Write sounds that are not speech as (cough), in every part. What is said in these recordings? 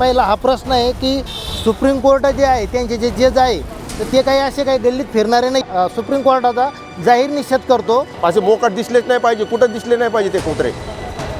पहिला हा प्रश्न आहे की सुप्रीम कोर्ट जे आहे त्यांचे जे जज आहे तर ते काही असे काही गल्लीत फिरणारे नाही. अ, सुप्रीम कोर्टाचा जाहीर निषेध करतो. असे मोकाट दिसलेच नाही पाहिजे कुठं दिसले नाही पाहिजे ते कुत्रे.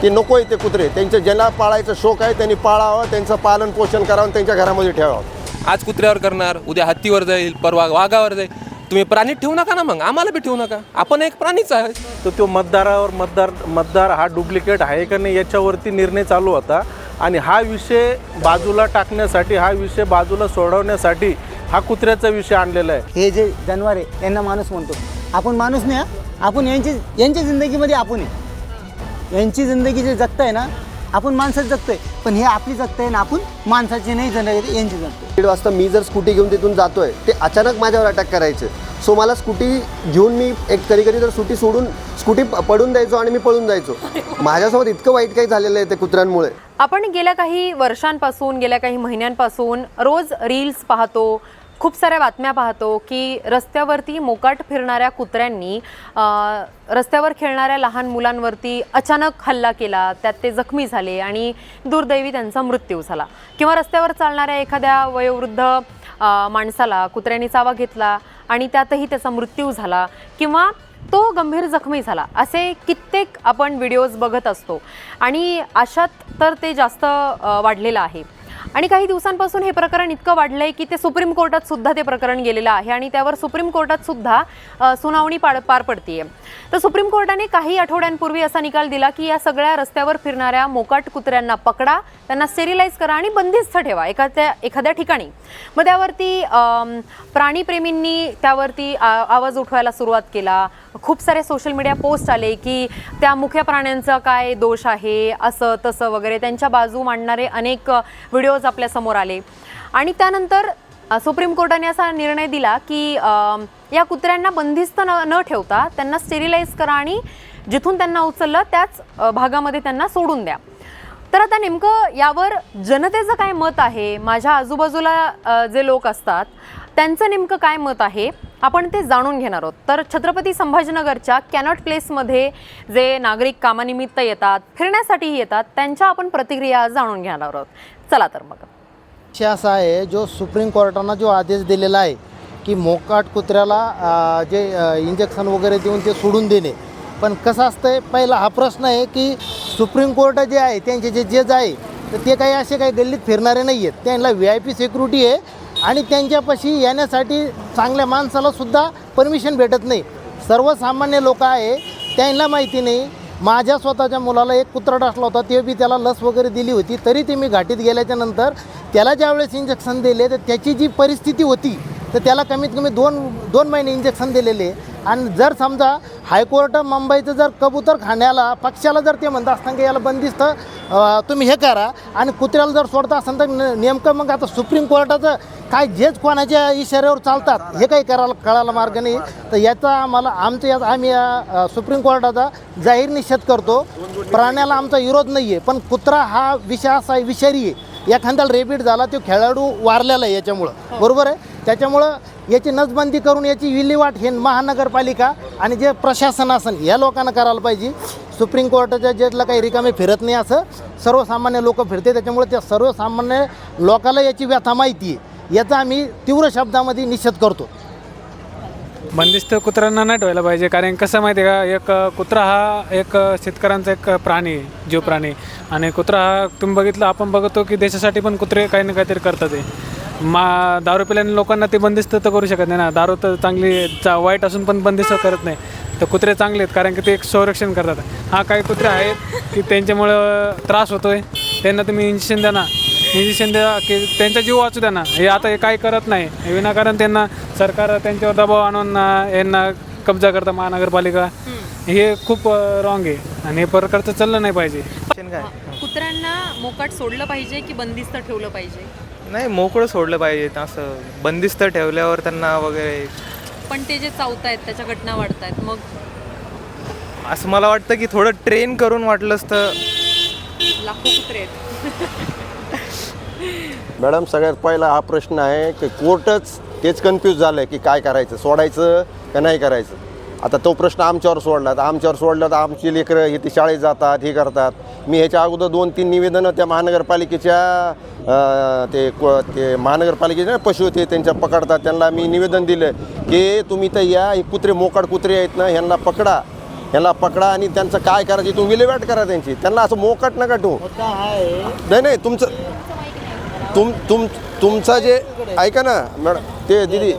की नको आहे ते कुत्रे. त्यांच्या ज्याला पाळायचा शौक आहे त्यांनी पाळावं त्यांचं पालन पोषण करावं आणि त्यांच्या घरामध्ये ठेवावं. आज कुत्र्यावर करणार उद्या हत्तीवर जाईल परवा वाघावर जाईल. तुम्ही प्राणी ठेवू नका ना मग आम्हाला बी ठेवू नका. आपण एक प्राणीच आहे तर तो मतदारावर मतदार मतदार हा डुप्लिकेट आहे का नाही याच्यावरती निर्णय चालू होता. आणि हा विषय बाजूला टाकण्यासाठी हा विषय बाजूला सोडवण्यासाठी हा कुत्र्याचा विषय आणलेला आहे. हे जे जनावर आहे यांना माणूस म्हणतो. आपण माणूस नाही हा. आपण यांची यांच्या जिंदगीमध्ये आपण आहे. यांची जिंदगी जे जगताय ना आपण माणसात जगतोय. पण हे आपली जगताय ना आपण माणसाची नाही जिंदगी यांची जगतोय. दीड वाजता मी जर स्कूटी घेऊन तिथून जातोय ते अचानक माझ्यावर अटॅक करायचे. सो मला स्कूटी घेऊन मी एक कधी कधी तर स्कूटी सोडून स्कूटी पडून द्यायचो आणि मी पळून जायचो. माझ्यासोबत इतकं वाईट काही झालेलं आहे ते कुत्र्यांमुळे. आपण गेल्या काही वर्षांपासून गेल्या काही महिन्यांपासून रोज रील्स पाहतो खूप साऱ्या बातम्या पाहतो की रस्त्यावरती मोकाट फिरणाऱ्या कुत्र्यांनी रस्त्यावर खेळणाऱ्या लहान मुलांवरती अचानक हल्ला केला त्यात ते जखमी झाले आणि दुर्दैवी त्यांचा मृत्यू झाला. किंवा रस्त्यावर चालणाऱ्या एखाद्या वयोवृद्ध माणसाला कुत्र्यांनी चावा घेतला आणि त्यातही त्याचा मृत्यू झाला. किंवा तो गंभीर जखमी झाला. असे कित्येक आपण व्हिडिओज बघत असतो. आणि अशात तर ते जास्त वाढलेलं आहे. आणि काही दिवसांपासून हे प्रकरण इतकं वाढलं आहे की ते सुप्रीम कोर्टात सुद्धा ते प्रकरण गेलेलं आहे आणि त्यावर सुप्रीम कोर्टात सुद्धा सुनावणी पार पार पडतीये. तर सुप्रीम कोर्टाने काही आठवड्यांपूर्वी असा निकाल दिला की या सगळ्या रस्त्यावर फिरणाऱ्या मोकाट कुत्र्यांना पकडा त्यांना स्टेरिलाइज करा आणि बंदिस्त ठेवा एखाद्या एखाद्या ठिकाणी. मग त्यावरती प्राणीप्रेमींनी त्यावरती आ- आवाज उठवायला सुरुवात केला. खूप सारे सोशल मीडिया पोस्ट आले की त्या मुख्य प्राण्यांचा काय दोष आहे असं तसं वगैरे. त्यांच्या बाजू मांडणारे अनेक व्हिडिओज आपल्यासमोर आले. आणि त्यानंतर सुप्रीम कोर्टाने असा निर्णय दिला की या कुत्र्यांना बंदिस्त न न ठेवता त्यांना स्टेरिलाइज करा आणि जिथून त्यांना उचललं त्याच भागामध्ये त्यांना सोडून द्या. तर आता नेमकं यावर जनतेचं काय मत आहे? माझ्या आजूबाजूला जे लोक असतात त्यांचं नेमकं काय मत आहे? आपण ते जाणून घेणार आहोत. तर छत्रपती संभाजीनगरच्या कॅनॉट प्लेसमध्ये जे नागरिक कामानिमित्त येतात फिरण्यासाठीही येतात त्यांच्या आपण प्रतिक्रिया जाणून घेणार आहोत. चला तर मग. विषय असा आहे जो सुप्रीम कोर्टानं जो आदेश दिलेला आहे की मोकाट कुत्र्याला जे इंजेक्शन वगैरे देऊन ते सोडून देणे. पण कसं असतंय पहिला हा प्रश्न आहे की सुप्रीम कोर्ट जे आहे त्यांचे जे जज आहे तर ते काही असे काही गल्लीत फिरणारे नाही आहेत त्यांना व्ही आय पी सिक्युरिटी आहे आणि त्यांच्यापाशी येण्यासाठी चांगल्या माणसालासुद्धा परमिशन भेटत नाही. सर्वसामान्य लोक आहे त्यांना माहिती नाही. माझ्या स्वतःच्या मुलाला एक कुत्रा टाकला होता ते बी त्याला लस वगैरे दिली होती तरी ते मी घाटीत गेल्याच्यानंतर त्याला ज्यावेळेस इंजेक्शन दिले तर त्याची जी परिस्थिती होती तर त्याला कमीत कमी दोन दोन महिने इंजेक्शन दिलेले. आणि जर समजा हायकोर्ट मुंबईचं जर कबूतर खाण्याला पक्षाला जर ते म्हणत असताना की याला बंदिस्त तुम्ही हे करा आणि कुत्र्याला जर सोडता असाल तर न- नेमकं मग आता सुप्रीम कोर्टाचं काय जेच कोणाच्या इशाऱ्यावर चालतात हे काही करायला कळायला मार्ग नाही. तर याचा आम्हाला आमचं यात आम्ही या, सुप्रीम कोर्टाचा जाहीर निषेध करतो. प्राण्याला आमचा विरोध नाही आहे पण कुत्रा हा विषय असा विषारी आहे. एखाद्याला रेबीट झाला तो खेळाडू वारलेला आहे याच्यामुळं. बरोबर आहे? त्याच्यामुळं याची नसबंदी करून याची विल्हेवाट हे महानगरपालिका आणि जे प्रशासन असन या लोकांना करायला पाहिजे. सुप्रीम कोर्टाच्या जजला काही रिकामे फिरत नाही असं सर्वसामान्य लोक फिरते. त्याच्यामुळे त्या सर्वसामान्य लोकाला याची व्यथा माहिती आहे. याचा आम्ही तीव्र शब्दामध्ये निषेध करतो. बंदिस्त कुत्र्यांना नाही ठेवायला पाहिजे कारण कसं माहिती आहे का एक कुत्रा हा एक शेतकऱ्यांचा एक प्राणी आहे, जीव प्राणी आणि कुत्रा हा तुम्ही बघितलं आपण बघतो की देशासाठी पण कुत्रे काही ना काहीतरी करतात ते मा दारू पिल्याने लोकांना ते बंदिस्त तर करू शकत नाही ना. दारू तर चांगली चा वाईट असून पण बंदिस्त करत नाही. तर कुत्रे चांगले आहेत कारण की ते एक संरक्षण करतात. हा काही कुत्रे आहेत की त्यांच्यामुळं त्रास होतोय. त्यांना तुम्ही इंजेक्शन द्या ना. इंजेक्शन द्या की त्यांचा जीव वाचू द्या ना. हे आता हे काही करत नाही. हे विनाकारण त्यांना सरकार त्यांच्यावर दबाव आणून यांना कब्जा करतं महानगरपालिका. हे खूप रॉंग आहे. आणि हे प्रकारचं चाललं नाही पाहिजे. कुत्र्यांना मोकाट सोडलं पाहिजे की बंदिस्त ठेवलं पाहिजे? नाही मोकळं सोडलं पाहिजे. असं बंदिस्त ठेवल्यावर त्यांना वगैरे पण ते जे चावतायत त्याच्या घटना वाढतायत मग? असं मला वाटतं की थोडं ट्रेन करून वाटलंच तर लाखो कुत्रे आहेत. मॅडम सगळ्यात पहिला हा प्रश्न आहे की कोर्टच तेच कन्फ्यूज झालं आहे की काय करायचं सोडायचं का नाही करायचं? आता तो प्रश्न आमच्यावर सोडला तर आमच्यावर सोडला तर आमची लेकरं हे ते शाळेत जातात हे करतात. मी ह्याच्या अगोदर दोन तीन निवेदनं त्या महानगरपालिकेच्या ते को- ते महानगरपालिकेचे ना पशु होते त्यांच्या पकडतात. त्यांना मी निवेदन दिलं की तुम्ही तर या हे कुत्रे मोकाट कुत्रे आहेत ना ह्यांना पकडा. ह्यांना पकडा आणि त्यांचं काय करायची तुम्ही विल्हेवाट करा त्यांची. त्यांना असं मोकाट नका ठेवू. नाही नाही तुमचं तुम तुम तुमचं जे ऐका ना मॅडम ते दिदी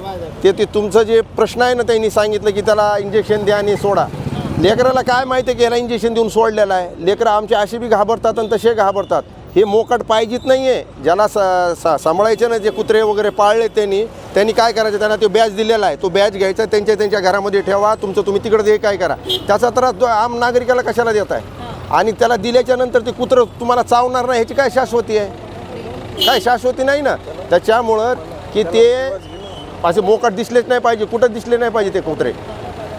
ते ते तुमचं जे प्रश्न आहे ना त्यांनी सांगितलं की त्याला इंजेक्शन द्या आणि सोडा. लेकराला काय माहिती आहे की याला इंजेक्शन देऊन सोडलेलं आहे? लेकरं आमचे असे बी घाबरतात आणि तसे घाबरतात. हे मोकट पाहिजेत नाही आहे ज्याला स सा सांभाळायचे ना जे कुत्रे वगैरे पाळले त्यांनी त्यांनी काय करायचं? त्यांना तो बॅच दिलेला आहे. तो बॅच घ्यायचा त्यांच्या त्यांच्या घरामध्ये ठेवा तुमचं तुम्ही तिकडे जे काय करा? त्याचा त्रास आम नागरिकाला कशाला देत आहे? आणि त्याला दिल्याच्या नंतर ते कुत्रं तुम्हाला चावणार नाही ह्याची काय शाश्वती आहे? काय शाश्वती नाही ना? त्याच्यामुळं की ते असे मोकाट दिसलेच नाही पाहिजे कुठं दिसले नाही पाहिजे ते कुत्रे.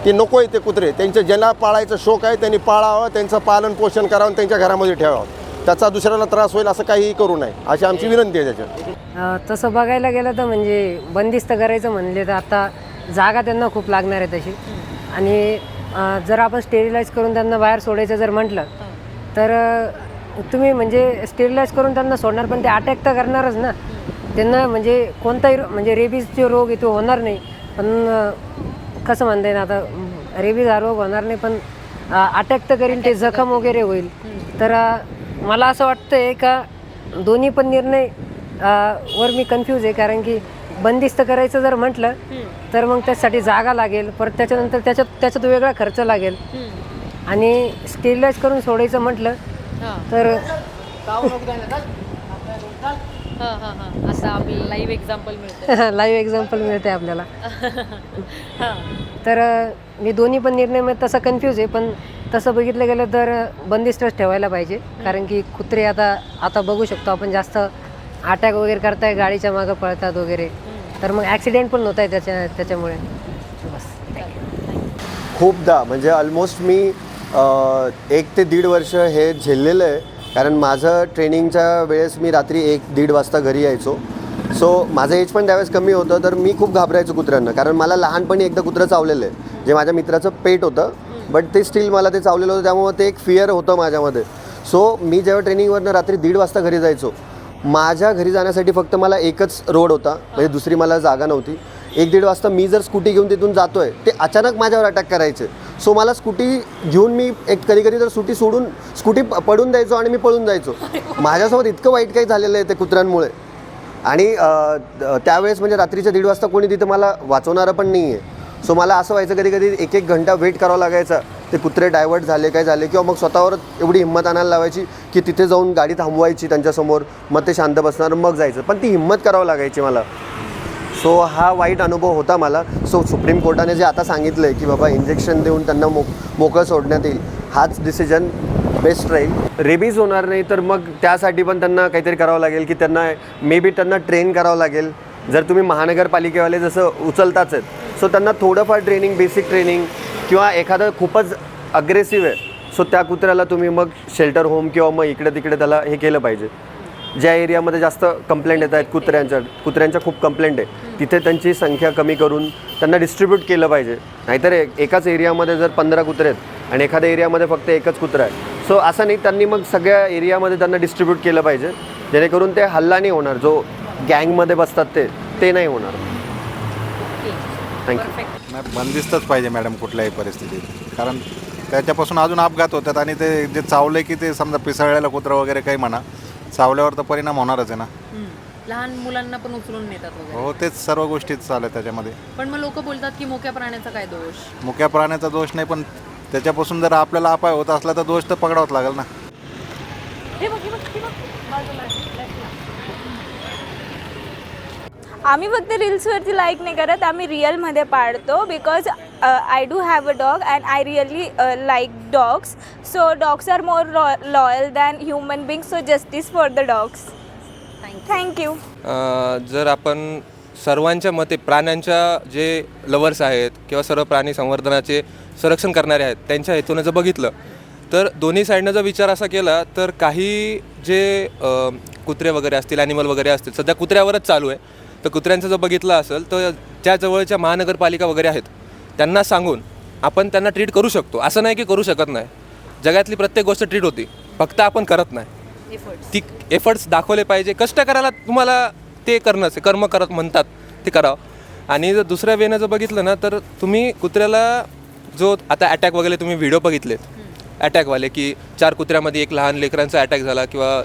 ते नको आहे ते कुत्रे. त्यांच्या ज्याला पाळायचा शौक आहे त्यांनी पाळावं त्यांचं पालन पोषण करावं त्यांच्या घरामध्ये ठेवावं. त्याचा दुसऱ्याला त्रास होईल असं काहीही करू नये. अशी आमची विनंती आहे त्याच्यात तसं बघायला गेलं तर म्हणजे बंदिस्त करायचं म्हणले तर आता जागा त्यांना खूप लागणार आहे तशी. आणि जर आपण स्टेरिलाइज करून त्यांना बाहेर सोडायचं जर म्हटलं तर तुम्ही म्हणजे स्टेरिलाइज करून त्यांना सोडणार पण ते अटॅक तर करणारच ना. त्यांना म्हणजे कोणताही रो- म्हणजे रेबीजचे रोग आहे तो होणार नाही. पण कसं म्हणता येईल आता रेबीज हा रोग होणार नाही पण अटॅक तर करील ते जखम वगैरे होईल. तर मला असं वाटतंय का दोन्ही पण निर्णय वर मी कन्फ्यूज आहे कारण की बंदिस्त करायचं जर म्हटलं तर मग त्यासाठी जागा लागेल. परत त्याच्यानंतर त्याच्यात त्याच्यात वेगळा खर्च लागेल. आणि स्टेरिलाइज करून सोडायचं म्हटलं तर असं आपल्याला लाईव्ह एक्झाम्पल मिळतं लाईव्ह एक्झाम्पल मिळते आपल्याला. (laughs) तर मी दोन्ही पण निर्णयमध्ये तसा कन्फ्यूज आहे पण तसं बघितलं गेलं तर बंदिस्तच ठेवायला पाहिजे. कारण की कुत्रे आता आता बघू शकतो आपण जास्त अटॅक वगैरे करताय गाडीच्या मागं पळतात वगैरे. तर मग ॲक्सिडेंट पण होत आहे त्याच्या त्याच्यामुळे. बस खूपदा म्हणजे ऑलमोस्ट मी एक ते दीड वर्ष हे झेललेलं आहे. कारण माझं ट्रेनिंगच्या वेळेस मी रात्री एक दीड वाजता घरी यायचो. सो माझं एज पण त्यावेळेस कमी होतं तर मी खूप घाबरायचो कुत्र्यांना. कारण मला लहानपणी एकदा कुत्रं चावलेलं आहे जे माझ्या मित्राचं पेट होतं बट ते स्टील मला ते चावलेलं होतं त्यामुळे ते एक फिअर होतं माझ्यामध्ये. सो मी जेव्हा ट्रेनिंगवरनं रात्री दीड वाजता घरी जायचो माझ्या घरी जाण्यासाठी फक्त मला एकच रोड होता म्हणजे दुसरी मला जागा नव्हती. एक दीड वाजता मी जर स्कूटी घेऊन तिथून जातो आहे ते अचानक माझ्यावर अटॅक करायचे. सो मला स्कूटी घेऊन मी एक कधी कधी तर स्कूटी सोडून स्कूटी प- पडून द्यायचो आणि मी पळून जायचो. माझ्यासोबत इतकं वाईट काही झालेलं आहे ते कुत्र्यांमुळे. आणि त्यावेळेस म्हणजे रात्रीच्या दीड वाजता कोणी तिथे मला वाचवणारं पण नाही आहे सो मला असं व्हायचं कधी कधी एक एक घंटा वेट करावा लागायचा. ते कुत्रे डायव्हर्ट झाले काय झाले किंवा मग स्वतःवर एवढी हिंमत आणायला लावायची की तिथे जाऊन गाडी थांबवायची त्यांच्यासमोर मग ते शांत बसणार मग जायचं. पण ती हिंमत करावं लागायची मला. सो हा वाईट अनुभव होता मला. सो सुप्रीम कोर्टाने जे आता सांगितलं आहे की बाबा इंजेक्शन देऊन त्यांना मोक मोकळं सोडण्यात येईल हाच डिसिजन बेस्ट राहील. रेबीज होणार नाही तर मग त्यासाठी पण त्यांना काहीतरी करावं लागेल की त्यांना मे बी त्यांना ट्रेन करावं लागेल. जर तुम्ही महानगरपालिकेवाले जसं उचलताच आहेत सो त्यांना थोडंफार ट्रेनिंग बेसिक ट्रेनिंग किंवा एखादं खूपच अग्रेसिव्ह आहे सो त्या कुत्र्याला तुम्ही मग शेल्टर होम किंवा मग इकडे तिकडे त्याला हे केलं पाहिजे. ज्या एरियामध्ये जास्त कंप्लेंट येत आहेत कुत्र्यांच्या कुत्र्यांच्या खूप कंप्लेंट आहे. तिथे त्यांची संख्या कमी करून त्यांना डिस्ट्रीब्यूट केलं पाहिजे. नाहीतर एक- एकाच एरियामध्ये जर पंधरा कुत्रे आहेत आणि एखाद्या एरियामध्ये फक्त एकच कुत्रा आहे. सो असं नाही त्यांनी मग सगळ्या एरियामध्ये त्यांना डिस्ट्रीब्यूट केलं पाहिजे. जेणेकरून ते हल्ला नाही होणार. जो गँगमध्ये बसतात ते ते नाही होणार. थँक्यू बंदिस्तच पाहिजे मॅडम कुठल्याही परिस्थितीत. कारण त्याच्यापासून अजून अपघात होतात आणि ते जे चावले की ते समजा पिसळलेला कुत्रा वगैरे काही म्हणा चावल्यावर तर परिणाम होणारच आहे ना. लहान मुलांना पण उचलून नेतात वगैरे. हो तेच सर्व गोष्टीच चालू आहे त्याच्यामध्ये. पण मग लोक बोलतात की मोक्या प्राण्याचा काय दोष? मुक्या प्राण्याचा दोष नाही पण त्याच्यापासून जर आपल्याला अपाय होत असला तर दोष तर पकडावाच लागेल ना. आम्ही फक्त रील्सवरती लाईक नाही करत आम्ही रिअलमध्ये पाळतो because I do have a dog and I really like dogs so dogs are more loyal than human being so justice for the dogs thank you जर आपण सर्वांच्या मते प्राण्यांच्या जे लवर्स आहेत किंवा सर्व प्राणी संवर्धनाचे संरक्षण करणारे आहेत त्यांच्या हेतूनं जर बघितलं तर दोन्ही साईडनं जर विचार असा केला तर काही जे कुत्रे वगैरे असतील ॲनिमल वगैरे असतील सध्या कुत्र्यावरच चालू आहे. तर कुत्र्यांचं जर बघितलं असेल तर त्या जवळच्या महानगरपालिका वगैरे आहेत. त्यांना सांगून आपण त्यांना ट्रीट करू शकतो. असं नाही की करू शकत नाही. जगातली प्रत्येक गोष्ट ट्रीट होती. फक्त आपण करत नाही. ती एफर्ट्स दाखवले पाहिजे. कष्ट करायला तुम्हाला ते करणंच कर्म करत म्हणतात ते करावं. आणि जर दुसऱ्या वेनं जर बघितलं ना तर तुम्ही कुत्र्याला जो आता अटॅक वगैरे तुम्ही व्हिडिओ बघितलेत. अटॅकवाले की चार कुत्र्यामध्ये एक लहान लेकरांचा अटॅक झाला किंवा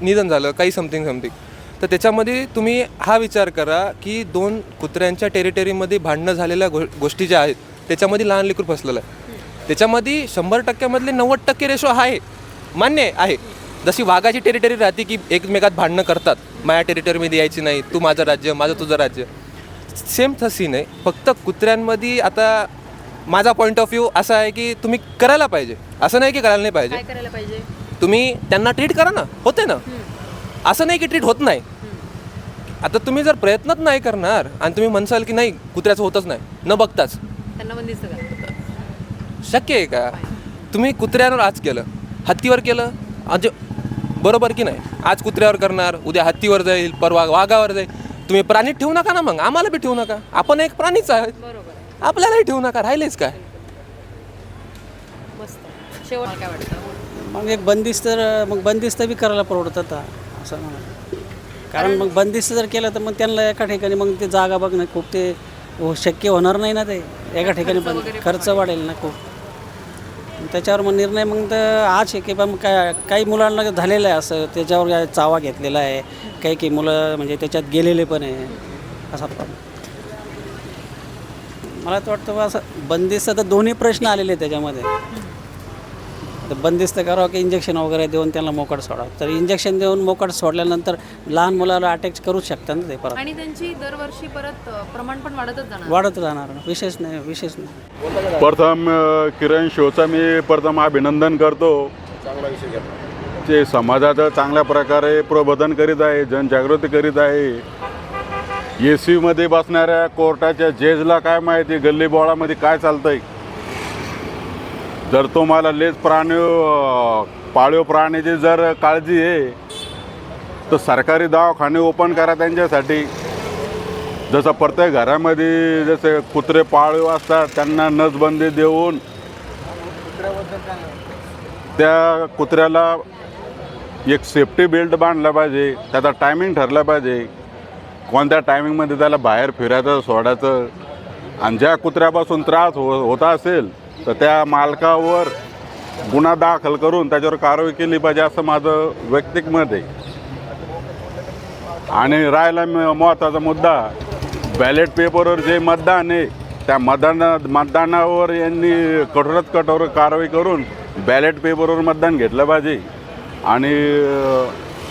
निधन झालं काही समथिंग समथिंग तर त्याच्यामध्ये तुम्ही हा विचार करा की दोन कुत्र्यांच्या टेरिटरीमध्ये भांडणं झालेल्या गो गोष्टी ज्या आहेत त्याच्यामध्ये लहान लेकरू फसलेलं आहे. त्याच्यामध्ये शंभर टक्क्यामधले नव्वद टक्के रेशो आहे मान्य आहे. आहे जशी वाघाची टेरिटरी राहते की एकमेकात भांडणं करतात माझ्या टेरिटरीमध्ये यायची नाही तू माझं राज्य माझं तुझं राज्य. सेम तशी नाही फक्त कुत्र्यांमध्ये आता माझा पॉईंट ऑफ व्ह्यू असा आहे की तुम्ही करायला पाहिजे. असं नाही की करायला नाही पाहिजे. तुम्ही त्यांना ट्रीट करा ना होते ना. असं नाही की ट्रीट होत नाही. आता तुम्ही जर प्रयत्नच नाही करणार आणि तुम्ही म्हणसाल की नाही कुत्र्याचं होतच नाही न बघताच. त्यांना बंदिस्त करा शक्य आहे का? तुम्ही कुत्र्यावर आज केलं. हत्तीवर केलं. आज बरोबर की नाही? आज कुत्र्यावर करणार उद्या हत्तीवर जाईल परवा वाघावर जाईल. तुम्ही प्राणी ठेवू नका ना मग. आम्हाला बी ठेवू नका. आपण एक प्राणीच आहे बरोबर आपल्यालाही ठेवू नका. राहिलेच काय? मस्त. शेवट काय वाटतं? मग एक बंदिस्त तर मग बंदिस्त बी करायला परवडतं आता. असं म्हणा कारण मग बंदिस्त जर केलं तर मग त्यांना एका ठिकाणी मग ते जागा बघणं खूप ते हो- शक्य होणार नाही ना ते. एका ठिकाणी पण खर्च वाढेल. ना खूप. त्याच्यावर मग निर्णय मग तर आज आहे की बा मग काय काही मुलांना झालेलं आहे असं. त्याच्यावर काय चावा घेतलेला आहे. काही काही मुलं म्हणजे त्याच्यात गेलेले पण आहे. असा प्रॉब्लेम मला तर वाटतं बा असं बंदिस्त तर दोन्ही प्रश्न आलेले आहेत त्याच्यामध्ये. तर बंदिस्त करावं की इंजेक्शन वगैरे देऊन त्यांना मोकट सोडावं. तर इंजेक्शन देऊन मोकट सोडल्यानंतर लहान मुलाला अटॅक करू शकतात ना ते परत. आणि त्यांची दरवर्षी परत अ, प्रमाण पण वाढतच जाणार. वाढत राहणार विशेष नाही विशेष नाही. प्रथम अ, किरण शोचा मी प्रथम अभिनंदन करतो. ते समाजाचं चांगल्या प्रकारे प्रबोधन करीत आहे जनजागृती करीत आहे. ए सीमध्ये बसणाऱ्या कोर्टाच्या जजला काय माहिती गल्ली बोळामध्ये काय चालतंय? जर तुम्हाला लेच प्राणी पाळीव प्राण्याची जर काळजी आहे तर सरकारी दवाखाने ओपन करा त्यांच्यासाठी. जसं प्रत्येक घरामध्ये जसे कुत्रे पाळीव असतात त्यांना नसबंदी देऊन त्या कुत्र्याला एक सेफ्टी बेल्ट बांधला पाहिजे त्याचा टायमिंग ठरला पाहिजे. कोणत्या टायमिंगमध्ये त्याला बाहेर फिरायचं सोडायचं आणि ज्या कुत्र्यापासून त्रास हो होता असेल तर त्या मालकावर गुन्हा दाखल करून त्याच्यावर कारवाई केली पाहिजे असं माझं वैयक्तिक मत आहे. आणि राहिला म- महत्त्वाचा मुद्दा बॅलेट पेपरवर जे मतदान आहे त्या मतदान मतदानावर यांनी कठोरात कठोर कारवाई करून बॅलेट पेपरवर मतदान घेतलं पाहिजे. आणि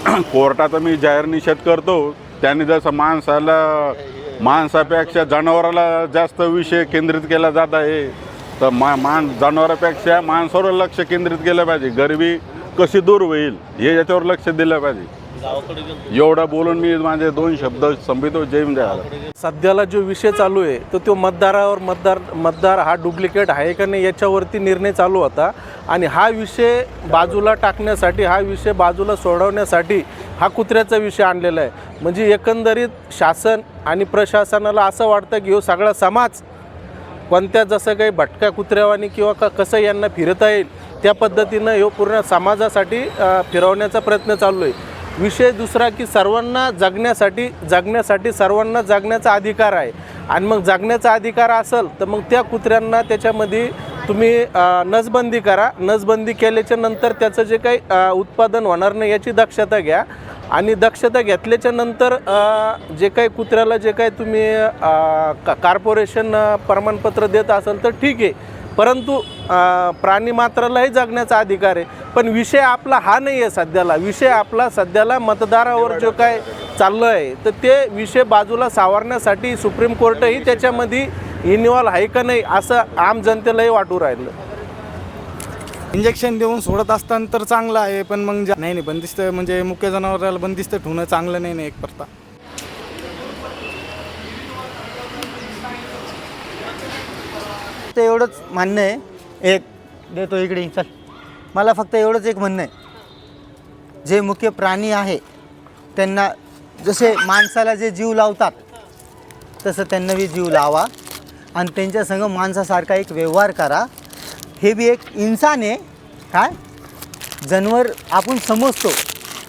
(clears throat) कोर्टाचा मी जाहीर निषेध करतो त्यांनी जसं माणसाला माणसापेक्षा जनावराला जास्त विषय केंद्रित केला जात आहे तर मा मान जनावरापेक्षा माणसावर लक्ष केंद्रित केलं पाहिजे. गरिबी कशी दूर होईल हे याच्यावर लक्ष दिलं पाहिजे. एवढं बोलून मी माझे दोन शब्द संपितो. जय जय सध्याला जो विषय चालू आहे तो तो मतदारावर मतदार मतदार हा डुप्लिकेट आहे का नाही याच्यावरती निर्णय चालू होता. आणि हा विषय बाजूला टाकण्यासाठी हा विषय बाजूला सोडवण्यासाठी हा कुत्र्याचा विषय आणलेला आहे. म्हणजे एकंदरीत शासन आणि प्रशासनाला असं वाटतं की हो सगळा समाज कोणत्या जसं काही भटक्या कुत्र्यावानी किंवा क कसं यांना फिरता येईल त्या पद्धतीनं हे पूर्ण समाजासाठी फिरवण्याचा प्रयत्न चालू आहे. विषय दुसरा की सर्वांना जगण्यासाठी जगण्यासाठी सर्वांना जगण्याचा अधिकार आहे. आणि मग जगण्याचा अधिकार असेल तर मग त्या कुत्र्यांना त्याच्यामध्ये तुम्ही नसबंदी करा. नसबंदी केल्याच्यानंतर त्याचं जे काही उत्पादन होणार नाही याची दक्षता घ्या. आणि दक्षता घेतल्याच्या नंतर जे काही कुत्र्याला जे काही तुम्ही का कार्पोरेशन प्रमाणपत्र देत असाल तर ठीक आहे. परंतु प्राणी मात्रालाही जगण्याचा अधिकार आहे. पण विषय आपला हा नाही आहे सध्याला. विषय आपला सध्याला मतदारावर जो काय चाललं आहे तर ते विषय बाजूला सावरण्यासाठी सुप्रीम कोर्टही त्याच्यामध्ये इन्व्हॉल्व आहे का नाही असं आम जनतेलाही वाटू राहिलं. इंजेक्शन देऊन सोडत असताना तर चांगलं आहे पण मग जा- नाही नाही बंदिस्त म्हणजे मुख्य जनावराला बंदिस्त ठेवणं चांगलं नाही नाही एक करता. फक्त एवढंच मान्य आहे. एक देतो इकडे चल. मला फक्त एवढंच एक म्हणणं आहे. जे मुख्य प्राणी आहे त्यांना जसे माणसाला जे जीव लावतात तसं त्यांना बी जीव लावा. आणि त्यांच्या संग माणसासारखा एक व्यवहार करा. हे बी एक इन्सान आहे. काय? जनवर आपण समजतो.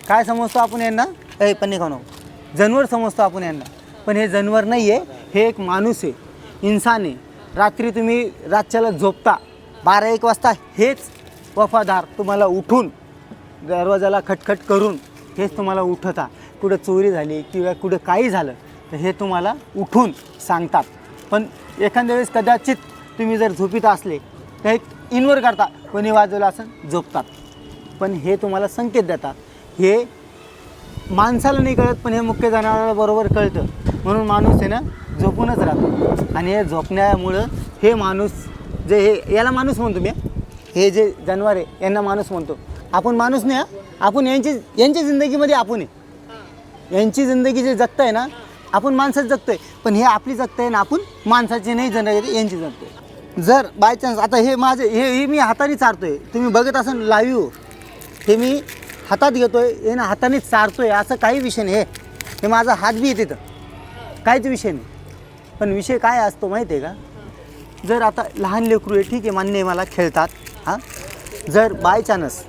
काय समजतो आपण यांना? ए पण नाही नको. जनवर समजतो आपण यांना. पण हे जनवर नाही आहे हे एक माणूस आहे. इन्सान आहे. रात्री तुम्ही रातच्याला झोपता. बारा एक वाजता हेच वफादार तुम्हाला उठून दरवाजाला खटखट करून हेच तुम्हाला उठता कुठं चोरी झाली किंवा कुठं काही झालं तर हे तुम्हाला उठून सांगतात. पण एखाद्या वेळेस कदाचित तुम्ही जर झोपीत असले तर एक इन्वर करता कोणी वाजवलं असं झोपतात. पण हे तुम्हाला संकेत देतात. हे माणसाला नाही कळत पण हे मुख्य जनावराला बरोबर कळतं. म्हणून माणूस आहे ना झोपूनच राहतो. आणि हे झोपण्यामुळं हे माणूस जे हे याला माणूस म्हणतो मी हे. जे जनावर आहे यांना माणूस म्हणतो. आपण माणूस नाही हा. आपण यांची यांच्या जिंदगीमध्ये आपण आहे. यांची जिंदगी जे जगत आहे ना आपण माणसाच जगतोय. पण हे आपली जगत आहे ना आपण माणसाची नाही जिंदगी यांची जगतोय. जर बाय चान्स आता हे माझे हे हे मी हाताने चारतोय. तुम्ही बघत असाल लाईव्ह हे मी हातात घेतोय हे ना हाताने चारतोय असं काही विषय नाही. हे हे माझा हात बी आहे तिथं. काहीच विषय नाही. पण विषय काय असतो माहिती आहे का? जर आता लहान लेकरू आहे ठीक आहे मान्य आहे मला खेळतात हां? जर बाय चान्स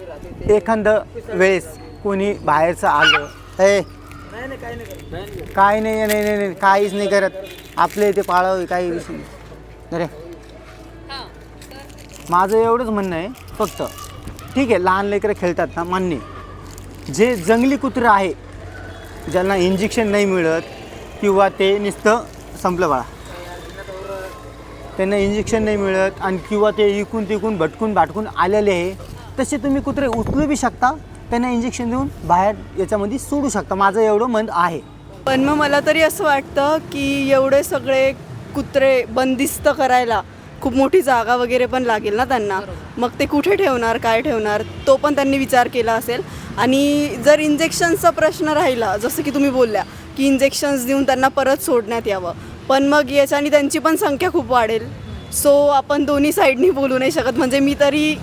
एखादं वेळेस कोणी बाहेरचं आलं ए काय नाही नाही नाही नाही काहीच नाही करत. आपले ते पाळावे काही विषय नाही. अरे. माझं एवढंच म्हणणं आहे फक्त. ठीक आहे लहान लेकरं खेळतात ना मान्य जे जंगली कुत्रं आहे ज्यांना इंजेक्शन नाही मिळत किंवा ते नुसतं संपलं बाळा. त्यांना इंजेक्शन नाही मिळत आणि किंवा ते इकून तिकून भटकून भाटकून आलेले आहे तसे तुम्ही कुत्रे उचलू बी शकता त्यांना इंजेक्शन देऊन बाहेर याच्यामध्ये सोडू शकता. माझं एवढं मन आहे. पण मग मला तरी असं वाटतं की एवढे सगळे कुत्रे बंदिस्त करायला खूप मोठी जागा वगैरे पण लागेल ना त्यांना. मग ते कुठे ठेवणार काय ठेवणार तो पण त्यांनी विचार केला असेल. आणि जर इंजेक्शनचा प्रश्न राहिला जसं की तुम्ही बोलल्या की इंजेक्शन्स देऊन त्यांना परत सोडण्यात यावं. पण मग याच्याने त्यांची पण संख्या खूप वाढेल. सो आपण दोन्ही साईडनी बोलू नाही शकत. म्हणजे मी तरी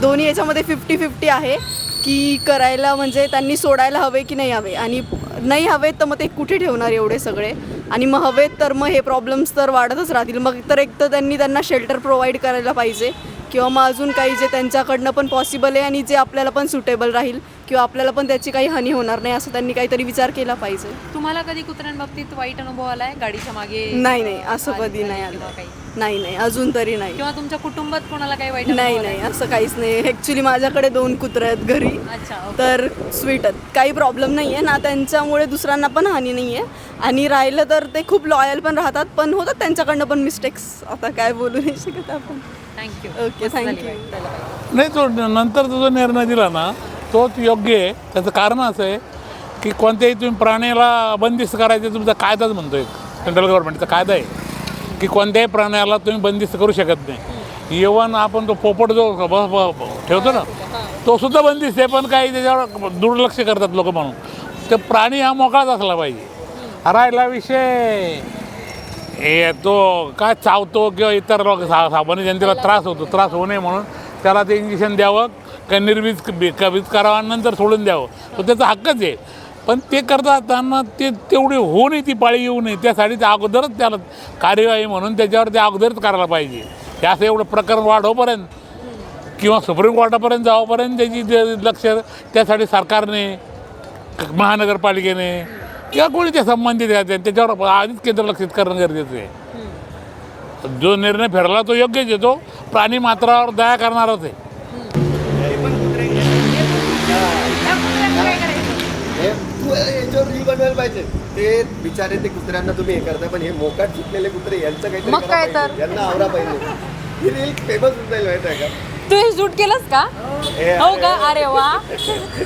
दोन्ही याच्यामध्ये फिफ्टी फिफ्टी आहे की करायला म्हणजे त्यांनी सोडायला हवे की नाही हवे. आणि नाही हवे तर मग ते कुठे ठेवणार एवढे सगळे? आणि मग हवेत तर मग हे प्रॉब्लेम्स तर वाढतच राहतील. मग तर एक तर त्यांनी त्यांना शेल्टर प्रोव्हाइड करायला पाहिजे. किंवा मग अजून काही जे त्यांच्याकडनं पण पॉसिबल आहे आणि जे आपल्याला पण सुटेबल राहील. किंवा आपल्याला पण त्याची काही हानी होणार नाही असं त्यांनी काहीतरी विचार केला पाहिजे. तुम्हाला कधी कुत्र्यांबाबतीत वाईट अनुभव आलाय? गाडीच्या मागे नाही नाही. असं आली कधी नाही आलं? नाही नाही. अजून तरी नाही. किंवा तुमच्या कुटुंबात कोणाला काही वाईट नाही नाही? असं काहीच नाही. ॲक्च्युली माझ्याकडे दोन कुत्रे आहेत घरी. तर स्वीट आहेत. काही प्रॉब्लेम नाही आहे ना त्यांच्यामुळे दुसऱ्यांना पण हानी नाही आहे आणि राहिलं तर ते खूप लॉयल पण राहतात. पण होतात त्यांच्याकडनं पण मिस्टेक्स आता काय बोलू नाही शकत आपण. थँक्यू ओके थँक्यू नाही तो नंतर जो निर्णय दिला ना तोच योग्य आहे. त्याचं कारण असं आहे की कोणत्याही तुम्ही प्राण्याला बंदिस्त करायचं तुमचा कायदाच म्हणतो एक सेंट्रल गव्हर्नमेंटचा कायदा आहे की कोणत्याही प्राण्याला तुम्ही बंदिस्त करू शकत नाही. इवन आपण तो पोपट जो ब- ब- ब- ठेवतो ना तो सुद्धा बंदिस्त आहे पण काही त्याच्यावर दुर्लक्ष करतात लोक म्हणून. ते प्राणी हा मोकळाच असला पाहिजे. राहिला विषय. हे तो काय चावतो किंवा इतर लोक सा सामान्य जनतेला त्रास होतो त्रास होऊ नये म्हणून त्याला ते इंजेक्शन द्यावं का निर्वीज कवीज करावं आणि नंतर सोडून द्यावं. तो त्याचा हक्कच आहे. पण ते करता असताना ते तेवढी होऊ नये ती पाळी येऊ नये. त्यासाठी ते अगोदरच त्याला कार्यवाही म्हणून त्याच्यावर ते अगोदरच करायला पाहिजे. हे असं एवढं प्रकरण वाढवपर्यंत किंवा सुप्रीम कोर्टापर्यंत जावपर्यंत त्याची लक्ष त्यासाठी सरकारने महानगरपालिकेने किंवा कोणी ते संबंधित आहे त्याच्यावर आधीच केंद्र लक्षित करणं गरजेचं आहे. जो निर्णय फिरला तो योग्यच आहे. तो प्राणी मात्रावर दया करणारच आहे. हे पाहिजे. ते बिचारे ते कुत्र्यांना तुम्ही हे करताय पण हे मोकाट सुटलेले कुत्रे यांचं काहीतरी मग करा काय तर? पाहिजे. यांना आवरा पाहिजे. ही रील फेमस होऊन जाईल माहिती आहे का? तू हे शूट केलंस का? हे हो का? अरे वा. (laughs)